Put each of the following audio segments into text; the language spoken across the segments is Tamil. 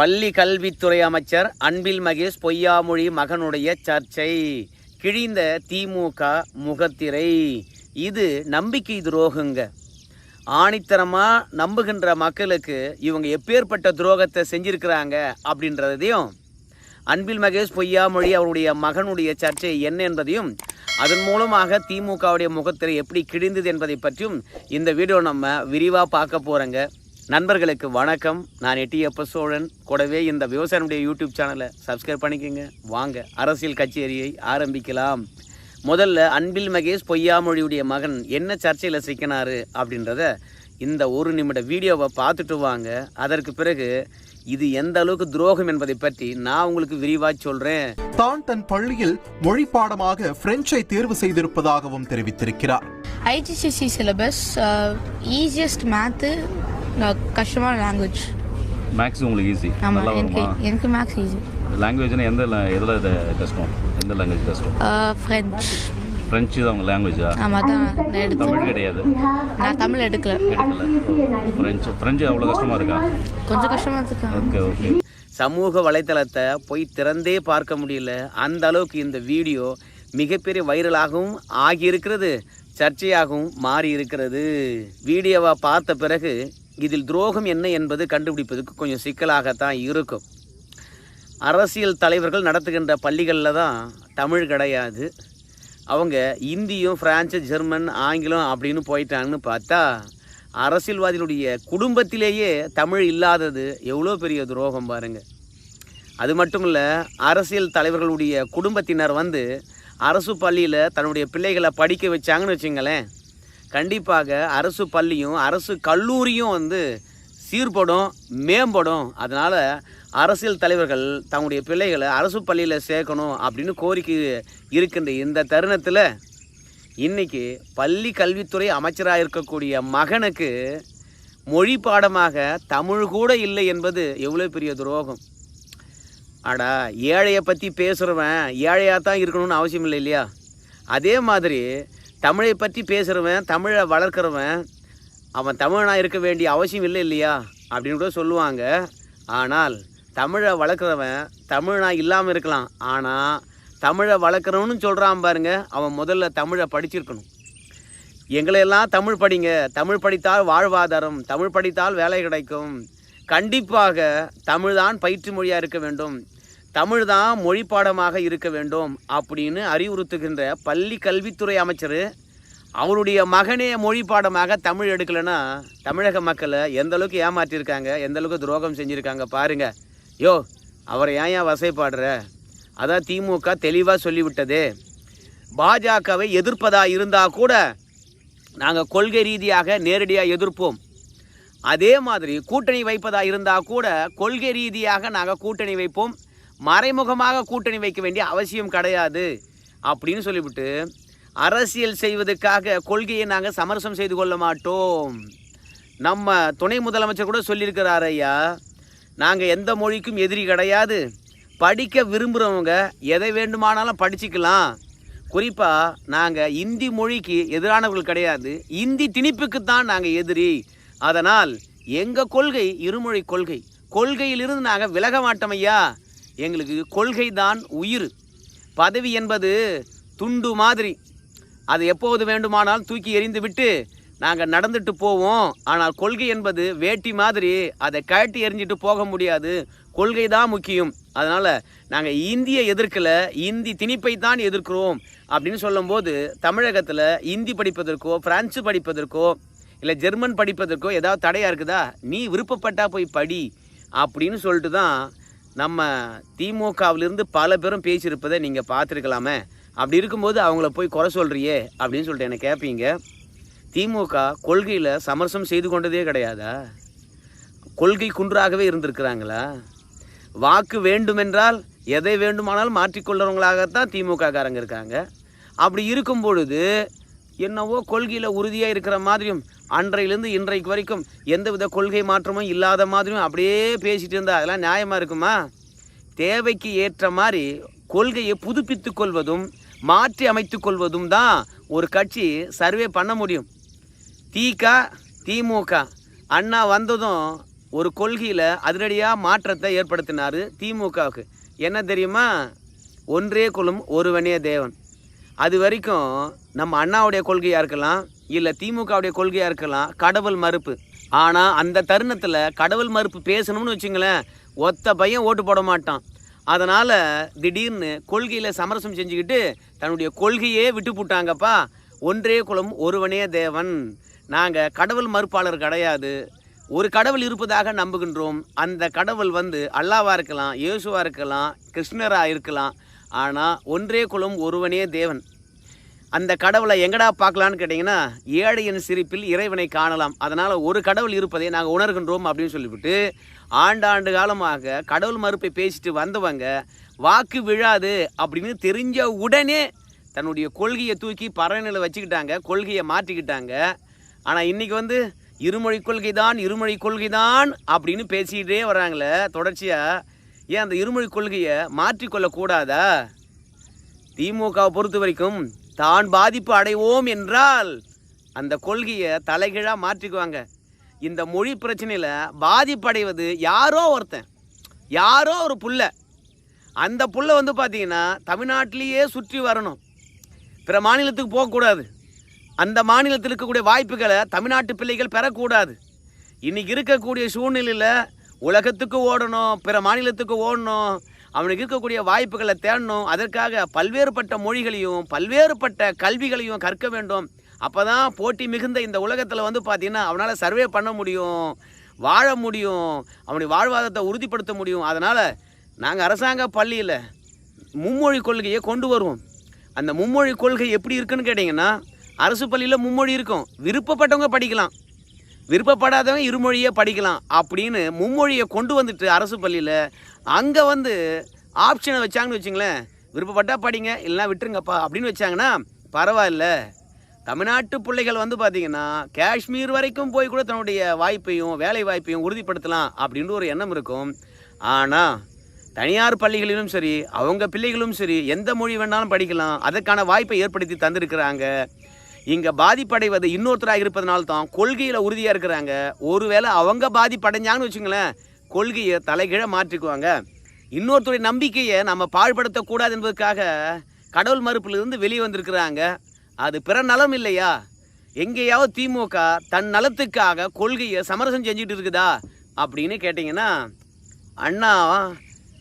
பள்ளி கல்வித்துறை அமைச்சர் அன்பில் மகேஷ் பொய்யாமொழி மகனுடைய சர்ச்சை. கிழிந்த திமுக முகத்திரை. இது நம்பிக்கை துரோகங்க. ஆணித்தரமாக நம்புகின்ற மக்களுக்கு இவங்க எப்பேற்பட்ட துரோகத்தை செஞ்சிருக்கிறாங்க அப்படின்றதையும் அன்பில் மகேஷ் பொய்யாமொழி அவருடைய மகனுடைய சர்ச்சை என்ன என்பதையும் அதன் மூலமாக திமுகவுடைய முகத்திரை எப்படி கிழிந்தது என்பதை பற்றியும் இந்த வீடியோ நம்ம விரிவாக பார்க்க போகிறோங்க நண்பர்களுக்கு வணக்கம். நான் எட்டியப்ப சோழன். கூடவே இந்த விவசாயினுடைய யூடியூப் சேனலை சப்ஸ்கிரைப் பண்ணிக்கோங்க. வாங்க அரசியல் கச்சேரியை ஆரம்பிக்கலாம். முதல்ல அன்பில் மகேஷ் பொய்யாமொழியுடைய மகன் என்ன சர்ச்சையில் சிக்கினாரு அப்படின்றத இந்த ஒரு நிமிட வீடியோவை பார்த்துட்டு வாங்க. அதற்கு பிறகு இது எந்த அளவுக்கு துரோகம் என்பதை பற்றி நான் உங்களுக்கு விரிவாக சொல்கிறேன் தான் தன் பள்ளியில் மொழி பாடமாக பிரெஞ்சை தேர்வு செய்திருப்பதாகவும் தெரிவித்திருக்கிறார். ஐஜிசிசி சிலபஸ் ஈஸியஸ்ட் மேத்து கஷ்டமான லாங்குவேஜ் மேக்ஸ் உங்களுக்கு ஈஸி ஆமாம் நல்லா எனக்கு வருமா? எனக்கு மேக்ஸ் ஈஸி லாங்குவேஜ்னா எந்த எதில் கஷ்டம் எந்த லாங்குவேஜ் கஷ்டம் ஃப்ரெஞ்ச் ஃப்ரெஞ்சு தான் உங்கள் லாங்குவேஜா ஆமாம் தான் தமிழ் கிடையாது. நான் தமிழ் எடுக்கல. எடுக்கல ஃப்ரெஞ்சு ஃப்ரெஞ்சு அவ்வளோ கஷ்டமாக இருக்கா? கொஞ்சம் கஷ்டமாக இருக்கு. ஓகே ஓகே சமூக வலைத்தளத்தை போய் திறந்தே பார்க்க முடியல. அந்த அளவுக்கு இந்த வீடியோ மிகப்பெரிய வைரலாகவும் ஆகியிருக்கிறது. சர்ச்சையாகவும் மாறி இருக்கிறது வீடியோவை பார்த்த பிறகு இதில் துரோகம் என்ன என்பது கண்டுபிடிப்பதற்கு கொஞ்சம் சிக்கலாகத்தான் இருக்கும். அரசியல் தலைவர்கள் நடத்துகின்ற பள்ளிகளில் தான் தமிழ் கிடையாது. அவங்க இந்தியும் பிரான்சு ஜெர்மன் ஆங்கிலம் அப்படின்னு போயிட்டாங்கன்னு பார்த்தா அரசியல்வாதிகளுடைய குடும்பத்திலேயே தமிழ் இல்லாதது எவ்வளோ பெரிய துரோகம் பாருங்கள் அது மட்டும் இல்லை அரசியல் தலைவர்களுடைய குடும்பத்தினர் வந்து அரசு பள்ளியில் தன்னுடைய பிள்ளைகளை படிக்க வச்சாங்கன்னு வச்சுங்களேன் கண்டிப்பாக அரசு பள்ளியும் அரசு கல்லூரியும் வந்து சீர்படும் மேம்படும். அதனால் அரசியல் தலைவர்கள் தங்களுடைய பிள்ளைகளை அரசு பள்ளியில் சேர்க்கணும் அப்படின்னு கோரிக்கை இருக்கின்ற இந்த தருணத்தில் இன்னைக்கு பள்ளி கல்வித்துறை அமைச்சராக இருக்கக்கூடிய மகனுக்கு மொழி பாடமாக தமிழ் கூட இல்லை என்பது எவ்வளோ பெரிய துரோகம். அடா ஏழையை பற்றி பேசுகிறவன் ஏழையாக தான் இருக்கணும்னு அவசியம் இல்லை இல்லையா? அதே மாதிரி தமிழை பற்றி பேசுகிறவன் தமிழை வளர்க்குறவன் அவன் தமிழனாக இருக்க வேண்டிய அவசியம் இல்லை இல்லையா? அப்படின்னு கூட சொல்லுவாங்க. ஆனால் தமிழை வளர்க்குறவன் தமிழனாக இல்லாமல் இருக்கலாம். ஆனால் தமிழை வளர்க்குறவனு சொல்கிறான் பாருங்க அவன் முதல்ல தமிழை படிச்சிருக்கணும். எங்களையெல்லாம் தமிழ் படிங்க தமிழ் படித்தால் வாழ்வாதாரம் தமிழ் படித்தால் வேலை கிடைக்கும். கண்டிப்பாக தமிழ்தான் பயிற்று மொழியாக இருக்க வேண்டும். தமிழ் தான் மொழி பாடமாக இருக்க வேண்டும் அப்படின்னு அறிவுறுத்துகின்ற பள்ளி கல்வித்துறை அமைச்சர் அவருடைய மகனே மொழி பாடமாக தமிழ் எடுக்கலைன்னா தமிழக மக்களை எந்த அளவுக்கு ஏமாற்றியிருக்காங்க எந்த அளவுக்கு துரோகம் செஞ்சுருக்காங்க பாருங்க. யோ அவரை ஏன் ஏன் வசைப்பாடுற? அதான் திமுக தெளிவாக சொல்லிவிட்டது. பாஜகவை எதிர்ப்பதா இருந்தால் கூட நாங்கள் கொள்கை ரீதியாக நேரடியாக எதிர்ப்போம். அதே மாதிரி கூட்டணி வைப்பதாக இருந்தால் கூட கொள்கை ரீதியாக நாங்கள் கூட்டணி வைப்போம். மறைமுகமாக கூட்டணி வைக்க வேண்டிய அவசியம் கிடையாது அப்படின்னு சொல்லிவிட்டு அரசியல் செய்வதற்காக கொள்கையை நாங்கள் சமரசம் செய்து கொள்ள மாட்டோம். நம்ம துணை முதலமைச்சர் கூட சொல்லியிருக்கிறார் ஐயா நாங்கள் எந்த மொழிக்கும் எதிரி கிடையாது. படிக்க விரும்புகிறவங்க எதை வேண்டுமானாலும் படிச்சுக்கலாம். குறிப்பாக நாங்கள் இந்தி மொழிக்கு எதிரானவர்கள் கிடையாது. இந்தி திணிப்புக்கு தான் நாங்கள் எதிரி. அதனால் எங்கள் கொள்கை இருமொழி கொள்கை. கொள்கையிலிருந்து நாங்கள் விலக மாட்டோம் ஐயா. எங்களுக்கு கொள்கை தான் உயிர். பதவி என்பது துண்டு மாதிரி. அது எப்போது வேண்டுமானால் தூக்கி எறிந்து விட்டு நாங்கள் நடந்துட்டு போவோம். ஆனால் கொள்கை என்பது வேட்டி மாதிரி. அதை கழட்டி எறிஞ்சிட்டு போக முடியாது. கொள்கை தான் முக்கியம். அதனால் நாங்கள் இந்தியை எதிர்க்கலை. இந்தி திணிப்பை தான் எதிர்க்கிறோம் அப்படின்னு சொல்லும்போது தமிழகத்தில் இந்தி படிப்பதற்கோ பிரான்சு படிப்பதற்கோ இல்லை ஜெர்மன் படிப்பதற்கோ ஏதாவது தடையாக இருக்குதா? நீ விருப்பப்பட்டா போய் படி அப்படின்னு சொல்லிட்டு தான் நம்ம திமுகவிலிருந்து பல பேரும் பேசியிருப்பதை நீங்கள் பார்த்துருக்கலாமே. அப்படி இருக்கும்போது அவங்கள போய் குறை சொல்கிறியே அப்படின்னு சொல்லிட்டு என்னை கேட்பீங்க திமுக கொள்கையில் சமரசம் செய்து கொண்டதே கிடையாதா? கொள்கை குன்றாகவே இருந்திருக்கிறாங்களா? வாக்கு வேண்டுமென்றால் எதை வேண்டுமானாலும் மாற்றிக்கொள்கிறவங்களாகத்தான் திமுக காரங்க இருக்காங்க. அப்படி இருக்கும் பொழுது என்னவோ கொள்கையில் உறுதியாக இருக்கிற மாதிரியும் அன்றையிலேருந்து இன்றைக்கு வரைக்கும் எந்தவித கொள்கை மாற்றமும் இல்லாத மாதிரியும் அப்படியே பேசிகிட்டு இருந்தா அதெல்லாம் நியாயமாக இருக்குமா? தேவைக்கு ஏற்ற மாதிரி கொள்கையை புதுப்பித்து கொள்வதும் மாற்றி அமைத்து கொள்வதும் தான் ஒரு கட்சி சர்வே பண்ண முடியும். திக திமுக அண்ணா வந்ததும் ஒரு கொள்கையில் அதிரடியாக மாற்றத்தை ஏற்படுத்தினார் திமுகவுக்கு. என்ன தெரியுமா? ஒன்றே குலம் ஒருவனே தேவன். அது வரைக்கும் நம்ம அண்ணாவுடைய கொள்கையாக இருக்கலாம் இல்லை திமுகவுடைய கொள்கையாக இருக்கலாம் கடவுள் மறுப்பு. ஆனால் அந்த தருணத்தில் கடவுள் மறுப்பு பேசணும்னு வச்சுங்களேன் ஒத்த பையன் ஓட்டு போட மாட்டான். அதனால் திடீர்னு கொள்கையில் சமரசம் செஞ்சுக்கிட்டு தன்னுடைய கொள்கையே விட்டு போட்டாங்கப்பா. ஒன்றே குலம் ஒருவனே தேவன். நாங்கள் கடவுள் மறுப்பாளர் கிடையாது. ஒரு கடவுள் இருப்பதாக நம்புகின்றோம். அந்த கடவுள் வந்து அல்லாவாக இருக்கலாம் இயேசுவாக இருக்கலாம் கிருஷ்ணராக இருக்கலாம். ஆனால் ஒன்றே குலம் ஒருவனே தேவன். அந்த கடவுளை எங்கடா பார்க்கலான்னு கேட்டிங்கன்னா ஏழையின் சிரிப்பில் இறைவனை காணலாம். அதனால் ஒரு கடவுள் இருப்பதை நாங்கள் உணர்கின்றோம் அப்படின்னு சொல்லிவிட்டு ஆண்டாண்டு காலமாக கடவுள் மறுப்பை பேசிட்டு வந்தவங்க வாக்கு விழாது அப்படின்னு தெரிஞ்ச உடனே தன்னுடைய கொள்கையை தூக்கி பறவைகளை வச்சுக்கிட்டாங்க கொள்கையை மாற்றிக்கிட்டாங்க. ஆனால் இன்றைக்கி வந்து இருமொழி கொள்கை தான் இருமொழி கொள்கை தான் அப்படின்னு பேசிக்கிட்டே வராங்களே தொடர்ச்சியாக ஏன் அந்த இருமொழி கொள்கையை மாற்றிக்கொள்ளக்கூடாதா திமுகவை பொறுத்த வரைக்கும் தான் பாதிப்பு அடைவோம் என்றால் அந்த கொள்கையை தலைகீழாக மாற்றிக்குவாங்க. இந்த மொழி பிரச்சனையில் பாதிப்படைவது யாரோ ஒருத்தன் யாரோ ஒரு புள்ள. அந்த புள்ள வந்து பார்த்தீங்கன்னா தமிழ்நாட்டிலேயே சுற்றி வரணும். பிற மாநிலத்துக்கு போகக்கூடாது அந்த மாநிலத்தில் இருக்கக்கூடிய வாய்ப்புகளை தமிழ்நாட்டு பிள்ளைகள் பெறக்கூடாது. இன்றைக்கி இருக்கக்கூடிய சூழ்நிலையில் உலகத்துக்கு ஓடணும் பிற மாநிலத்துக்கு ஓடணும் அவனுக்கு இருக்கக்கூடிய வாய்ப்புகளை தேடணும். அதற்காக பல்வேறுபட்ட மொழிகளையும் பல்வேறுபட்ட கல்விகளையும் கற்க வேண்டும். அப்போ தான் போட்டி மிகுந்த இந்த உலகத்தில் வந்து பார்த்திங்கன்னா அவனால் சர்வே பண்ண முடியும் வாழ முடியும் அவனுடைய வாழ்வாதாரத்தை உறுதிப்படுத்த முடியும். அதனால் நாங்கள் அரசாங்க பள்ளியில் மும்மொழி கொள்கையை கொண்டு வருவோம். அந்த மும்மொழி கொள்கை எப்படி இருக்குன்னு கேட்டிங்கன்னா அரசு பள்ளியில் மும்மொழி இருக்கும். விருப்பப்பட்டவங்க படிக்கலாம். விருப்பப்படாதவங்க இருமொழியே படிக்கலாம் அப்படின்னு மும்மொழியை கொண்டு வந்துட்டு அரசு பள்ளியில் அங்கே வந்து ஆப்ஷனை வச்சாங்கன்னு வச்சுங்களேன். விருப்பப்பட்டால் படிங்க இல்லைனா விட்டுருங்கப்பா அப்படின்னு வச்சாங்கன்னா பரவாயில்ல. தமிழ்நாட்டு பிள்ளைகள் வந்து பார்த்திங்கன்னா காஷ்மீர் வரைக்கும் போய் கூட தன்னுடைய வாய்ப்பையும் வேலை வாய்ப்பையும் உறுதிப்படுத்தலாம் அப்படின்ற ஒரு எண்ணம் இருக்கும். ஆனால் தனியார் பள்ளிகளிலும் சரி அவங்க பிள்ளைகளும் சரி எந்த மொழி வேணாலும் படிக்கலாம் அதற்கான வாய்ப்பை ஏற்படுத்தி தந்திருக்கிறாங்க. இங்கே பாதிப்படைவது இன்னொருத்தராக இருப்பதனால தான் கொள்கையில் உறுதியாக இருக்கிறாங்க. ஒருவேளை அவங்க பாதிப்படைஞ்சாங்கன்னு வச்சுங்களேன் கொள்கையை தலைகீழ மாற்றிக்குவாங்க. இன்னொருத்தருடைய நம்பிக்கையை நம்ம பாழ்படுத்தக்கூடாது என்பதற்காக கடவுள் மறுப்பிலிருந்து வெளியே வந்திருக்கிறாங்க. அது பிற நலம் இல்லையா? எங்கேயாவது திமுக தன் நலத்துக்காக கொள்கையை சமரசம் செஞ்சுட்டு இருக்குதா? அப்படின்னு கேட்டிங்கன்னா அண்ணா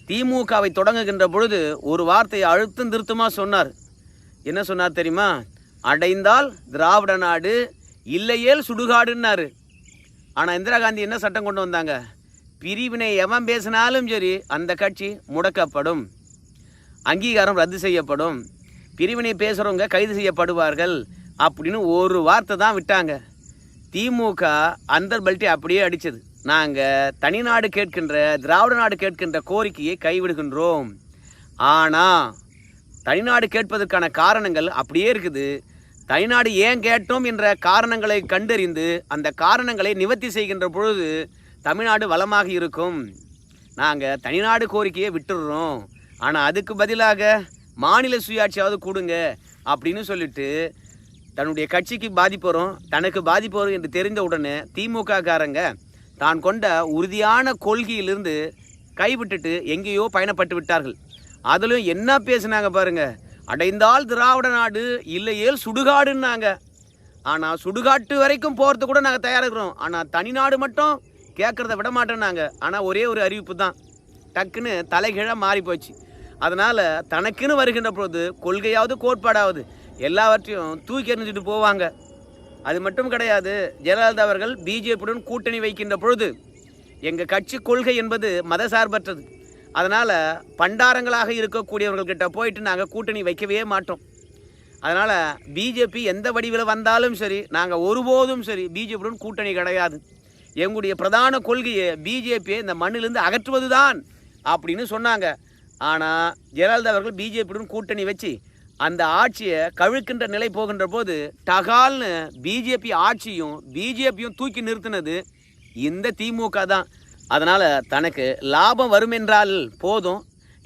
திமுகவை தொடங்குகின்ற பொழுது ஒரு வார்த்தையை அழுத்தம் திருத்தமாக சொன்னார். என்ன சொன்னார் தெரியுமா? அடைந்தால் திராவிட நாடு இல்லையேல் சுடுகாடுன்னாரு. ஆனால் இந்திரா காந்தி என்ன சட்டம் கொண்டு வந்தாங்க? பிரிவினை எவன் பேசினாலும் சரி அந்த கட்சி முடக்கப்படும். அங்கீகாரம் ரத்து செய்யப்படும். பிரிவினை பேசுகிறவங்க கைது செய்யப்படுவார்கள் அப்படின்னு ஒரு வார்த்தை தான் விட்டாங்க. திமுக அந்த பல்ட்டி அப்படியே அடித்தது நாங்கள் தனிநாடு கேட்கின்ற திராவிட நாடு கேட்கின்ற கோரிக்கையை கைவிடுகின்றோம். ஆனால் தனிநாடு கேட்பதற்கான காரணங்கள் அப்படியே இருக்குது. தனிநாடு ஏன் கேட்டோம் என்ற காரணங்களை கண்டறிந்து அந்த காரணங்களை நிவர்த்தி செய்கின்ற பொழுது தமிழ்நாடு வளமாக இருக்கும். நாங்கள் தனிநாடு கோரிக்கையை விட்டுடுறோம் ஆனால் அதுக்கு பதிலாக மாநில சுயாட்சியாவது கொடுங்க அப்படின்னு சொல்லிட்டு தன்னுடைய கட்சிக்கு பாதிப்பு வரும் தனக்கு பாதிப்பு வரும் என்று தெரிந்த உடனே திமுக காரங்க தான் கொண்ட உறுதியான கொள்கையிலிருந்து கைவிட்டுட்டு எங்கேயோ பயணப்பட்டு விட்டார்கள். அதிலும் என்ன பேசுனாங்க பாருங்கள் அடைந்தால் திராவிட நாடு இல்லையேல் சுடுகாடுன்னாங்க. ஆனால் சுடுகாட்டு வரைக்கும் போகிறது கூட நாங்கள் தயாரிக்கிறோம் ஆனால் தனிநாடு மட்டும் கேட்குறத விட மாட்டேன்னாங்க. ஆனால் ஒரே ஒரு அறிவிப்பு தான். டக்குன்னு தலைகீழாக மாறி போச்சு. அதனால் தனக்குன்னு வருகின்ற பொழுது கொள்கையாவது கோட்பாடாவது எல்லாவற்றையும் தூக்கி எறிஞ்சிட்டு போவாங்க. அது மட்டும் கிடையாது ஜெயலலிதா அவர்கள் பிஜேபியுடன் கூட்டணி வைக்கின்ற பொழுது எங்கள் கட்சி கொள்கை என்பது மதசார்பற்றது. அதனால் பண்டாரங்களாக இருக்கக்கூடியவர்கள்கிட்ட போயிட்டு நாங்கள் கூட்டணி வைக்கவே மாட்டோம். அதனால் பிஜேபி எந்த வடிவில் வந்தாலும் சரி நாங்கள் ஒருபோதும் சரி பிஜேபியுடன் கூட்டணி கிடையாது. எங்களுடைய பிரதான கொள்கையை பிஜேபியை இந்த மண்ணிலிருந்து அகற்றுவது தான் அப்படின்னு சொன்னாங்க. ஆனால் ஜெயலலிதா அவர்கள் பிஜேபியுடன் கூட்டணி வச்சு அந்த ஆட்சியை கவிழ்க்கின்ற நிலை போகின்ற போது டகால்னு பிஜேபி ஆட்சியும் பிஜேபியும் தூக்கி நிறுத்தினது இந்த திமுக தான். அதனால் தனக்கு லாபம் வருமென்றால் போதும்.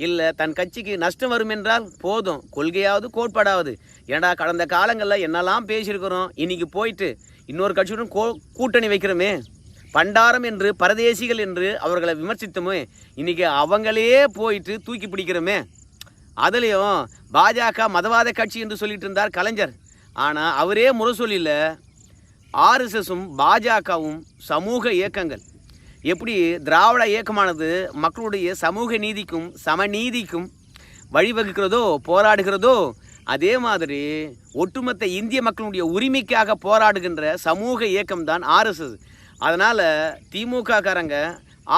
இல்லை தன் கட்சிக்கு நஷ்டம் வரும் என்றால் போதும். கொள்கையாவது கோட்பாடாவது. ஏன்டா கடந்த காலங்களில் என்னெல்லாம் பேசியிருக்கிறோம். இன்னைக்கு போயிட்டு இன்னொரு கட்சியுடன் கோ கூட்டணி வைக்கிறோமே. பண்டாரம் என்று பரதேசிகள் என்று அவர்களை விமர்சித்தோமே. இன்றைக்கி அவங்களே போயிட்டு தூக்கி பிடிக்கிறோமே. அதுலேயும் பாஜக மதவாத கட்சி என்று சொல்லிட்டு இருந்தார் கலைஞர். ஆனால் அவரே முரசொலியில் ஆர்எஸ்எஸும் பாஜகவும் சமூக இயக்கங்கள். எப்படி திராவிட இயக்கமானது மக்களுடைய சமூக நீதிக்கும் சமநீதிக்கும் வழிவகுக்கிறதோ போராடுகிறதோ அதே மாதிரி ஒட்டுமொத்த இந்திய மக்களுடைய உரிமைக்காக போராடுகின்ற சமூக இயக்கம்தான் ஆர்எஸ்எஸ் அதனால் திமுக காரங்க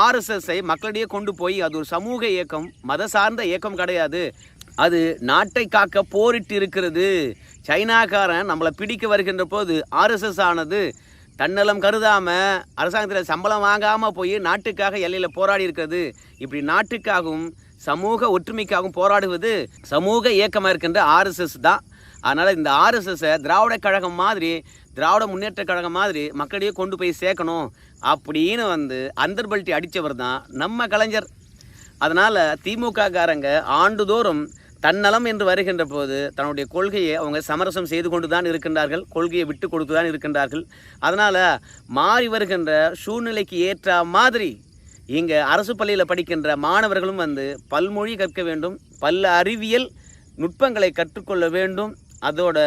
ஆர்எஸ்எஸ்ஸை மக்களிடையே கொண்டு போய் அது ஒரு சமூக இயக்கம் மத சார்ந்த இயக்கம் கிடையாது. அது நாட்டை காக்க போரிட்டு இருக்கிறது. சைனாக்காரன் நம்மளை பிடிக்க வருகின்ற போது ஆர்எஸ்எஸ் ஆனது தன்னலம் கருதாமல் அரசாங்கத்தில் சம்பளம் வாங்காமல் போய் நாட்டுக்காக எல்லையில் போராடி இருக்கிறது. இப்படி நாட்டுக்காகவும் சமூக ஒற்றுமைக்காகவும் போராடுவது சமூக இயக்கமாக இருக்கின்ற ஆர்எஸ்எஸ் தான். அதனால் இந்த ஆர்எஸ்எஸ்ஸை திராவிட கழகம் மாதிரி திராவிட முன்னேற்ற கழகம் மாதிரி மக்களிடையே கொண்டு போய் சேர்க்கணும் அப்படின்னு வந்து அந்தர்பல்ட்டி அடித்தவர் தான் நம்ம கலைஞர். அதனால் திமுக காரங்க ஆண்டுதோறும் தன்னலம் என்று வருகின்ற போது தன்னுடைய கொள்கையை அவங்க சமரசம் செய்து கொண்டு தான் இருக்கின்றார்கள் கொள்கையை விட்டு கொடுத்து தான் இருக்கின்றார்கள். அதனால் மாறி வருகின்ற சூழ்நிலைக்கு ஏற்ற மாதிரி இங்கே அரசு பள்ளியில் படிக்கின்ற மாணவர்களும் வந்து பல்மொழி கற்க வேண்டும் பல்ல அறிவியல் நுட்பங்களை கற்றுக்கொள்ள வேண்டும் அதோட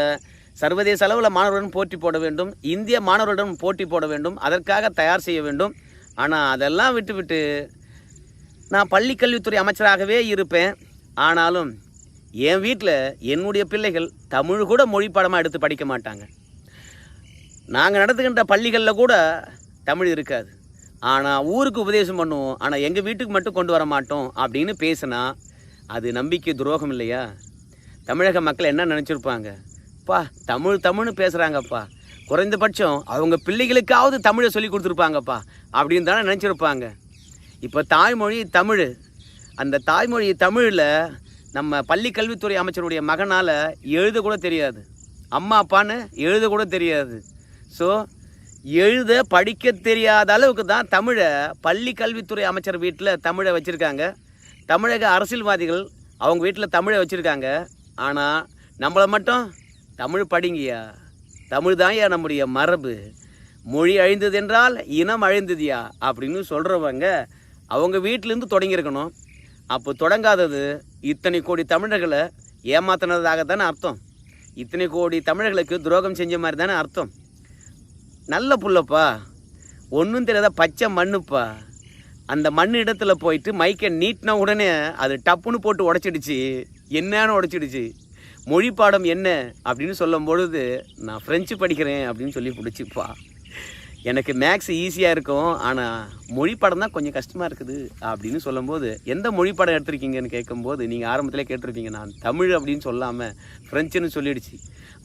சர்வதேச அளவில் மாணவர்களுடன் போட்டி போட வேண்டும் இந்திய மாணவர்களுடன் போட்டி போட வேண்டும் அதற்காக தயார் செய்ய வேண்டும். ஆனால் அதெல்லாம் விட்டுவிட்டு நான் பள்ளி கல்வித்துறை அமைச்சராகவே இருப்பேன். ஆனாலும் என் வீட்டில் என்னுடைய பிள்ளைகள் தமிழ் கூட மொழி பாடமாக எடுத்து படிக்க மாட்டாங்க. நாங்கள் நடத்துகின்ற பள்ளிகளில் கூட தமிழ் இருக்காது. ஆனால் ஊருக்கு உபதேசம் பண்ணுவோம். ஆனால் எங்கள் வீட்டுக்கு மட்டும் கொண்டு வர மாட்டோம் அப்படின்னு பேசினா அது நம்பிக்கை துரோகம் இல்லையா? தமிழக மக்கள் என்ன நினச்சிருப்பாங்க? பா தமிழ் தமிழ்னு பேசுகிறாங்கப்பா குறைந்தபட்சம் அவங்க பிள்ளைகளுக்காவது தமிழை சொல்லி கொடுத்துருப்பாங்கப்பா. அப்படின்னு தானே நினச்சிருப்பாங்க. இப்போ தாய்மொழி தமிழ். அந்த தாய்மொழி தமிழில் நம்ம பள்ளி கல்வித்துறை அமைச்சருடைய மகனால் எழுத கூட தெரியாது. அம்மா அப்பான்னு எழுத கூட தெரியாது. ஸோ எழுத படிக்க தெரியாத அளவுக்கு தான் தமிழை பள்ளி கல்வித்துறை அமைச்சர் வீட்டில் தமிழை வச்சுருக்காங்க. தமிழக அரசியல்வாதிகள் அவங்க வீட்டில் தமிழை வச்சுருக்காங்க. ஆனால் நம்மளை மட்டும் தமிழ் படிங்கய்யா. தமிழ் தான் நம்முடைய மரபு. மொழி அழிந்தது என்றால் இனம் அழிந்ததுயா அப்படின்னு சொல்கிறவங்க அவங்க வீட்டிலேருந்து தொடங்கியிருக்கணும். அப்போ தொடங்காதது இத்தனை கோடி தமிழர்களை ஏமாத்தினதாக தானே அர்த்தம். இத்தனை கோடி தமிழர்களுக்கு துரோகம் செஞ்ச மாதிரி தானே அர்த்தம். நல்ல புள்ளப்பா. ஒன்றும் தெரியாத பச்சை மண்ணுப்பா. அந்த மண் இடத்துல போயிட்டு மைக்கை நீட்டின உடனே அது டப்புன்னு போட்டு உடச்சிடுச்சு. என்னன்னு உடச்சிடுச்சு. மொழி பாடம் என்ன அப்படின்னு சொல்லும் பொழுது நான் ஃப்ரெஞ்சு படிக்கிறேன் அப்படின்னு சொல்லி பிடிச்சிப்பா. எனக்கு மேக்ஸ் ஈஸியாக இருக்கும் ஆனால் மொழி படம் தான் கொஞ்சம் கஷ்டமாக இருக்குது அப்படின்னு சொல்லும்போது எந்த மொழி படம் எடுத்திருக்கீங்கன்னு கேட்கும்போது நீங்கள் ஆரம்பத்திலே கேட்டிருப்பீங்க நான் தமிழ் அப்படின்னு சொல்லாமல் ஃப்ரெஞ்சுன்னு சொல்லிடுச்சு.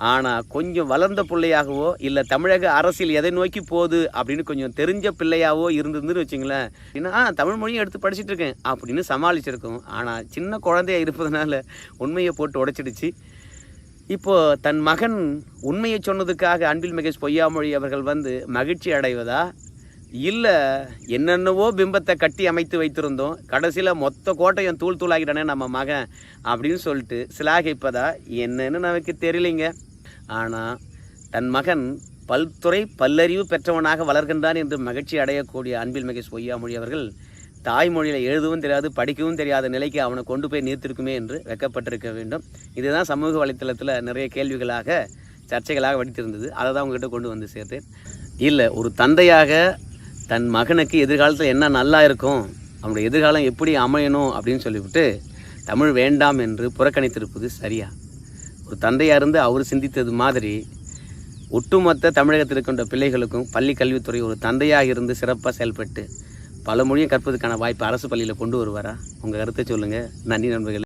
ஆனால் கொஞ்சம் வளர்ந்த பிள்ளையாகவோ இல்லை தமிழக அரசியல் எதை நோக்கி போகுது அப்படின்னு கொஞ்சம் தெரிஞ்ச பிள்ளையாவோ இருந்ததுன்னு வச்சுங்களேன் ஏன்னா ஆ, தமிழ் மொழியும் எடுத்து படிச்சுட்டு இருக்கேன் அப்படின்னு சமாளிச்சிருக்கோம். ஆனால் சின்ன குழந்தையா இருப்பதனால உண்மையை போட்டு உடைச்சிடுச்சு. இப்போ தன் மகன் உண்மையை சொன்னதுக்காக அன்பில் மகேஷ் பொய்யாமொழி அவர்கள் வந்து மகிழ்ச்சி அடைவதா? இல்லை என்னென்னவோ பிம்பத்தை கட்டி அமைத்து வைத்திருந்தோம். கடைசியில் மொத்த கோட்டையும் தூள் தூளாகிட்டானே நம்ம மகன் அப்படின்னு சொல்லிட்டு சிலாகிப்பதா? என்னன்னு நமக்கு தெரியலைங்க. ஆனால் தன் மகன் பல்துறை பல்லறிவு பெற்றவனாக வளர்கின்றான் என்று மகிழ்ச்சி அடையக்கூடிய அன்பில் மகேஷ் பொய்யாமொழி அவர்கள் தாய்மொழியில் எழுதவும் தெரியாது படிக்கவும் தெரியாத நிலைக்கு அவனை கொண்டு போய் நிறுத்திருக்குமே என்று வெக்கப்பட்டிருக்க வேண்டும். இதுதான் சமூக வலைத்தளத்தில் நிறைய கேள்விகளாக சர்ச்சைகளாக வடித்திருந்தது. அதை தான் உங்ககிட்ட கொண்டு வந்து சேர்த்தேன். இல்லை ஒரு தந்தையாக தன் மகனுக்கு எதிர்காலத்தில் என்ன நல்லா இருக்கும் அவனுடைய எதிர்காலம் எப்படி அமையணும் அப்படின்னு சொல்லிவிட்டு தமிழ் வேண்டாம் என்று புறக்கணித்திருப்பது சரியா? ஒரு தந்தையாக இருந்து அவர் சிந்தித்தது மாதிரி ஒட்டுமொத்த தமிழகத்தில் இருக்கின்ற பிள்ளைகளுக்கும் பள்ளி கல்வித்துறை ஒரு தந்தையாக இருந்து சிறப்பாக செயல்பட்டு பல மொழியை கற்பதற்கான வாய்ப்பு அரசு பள்ளியில் கொண்டு வருவாரா? உங்கள் கருத்தை சொல்லுங்கள் நன்றி நண்பர்களே.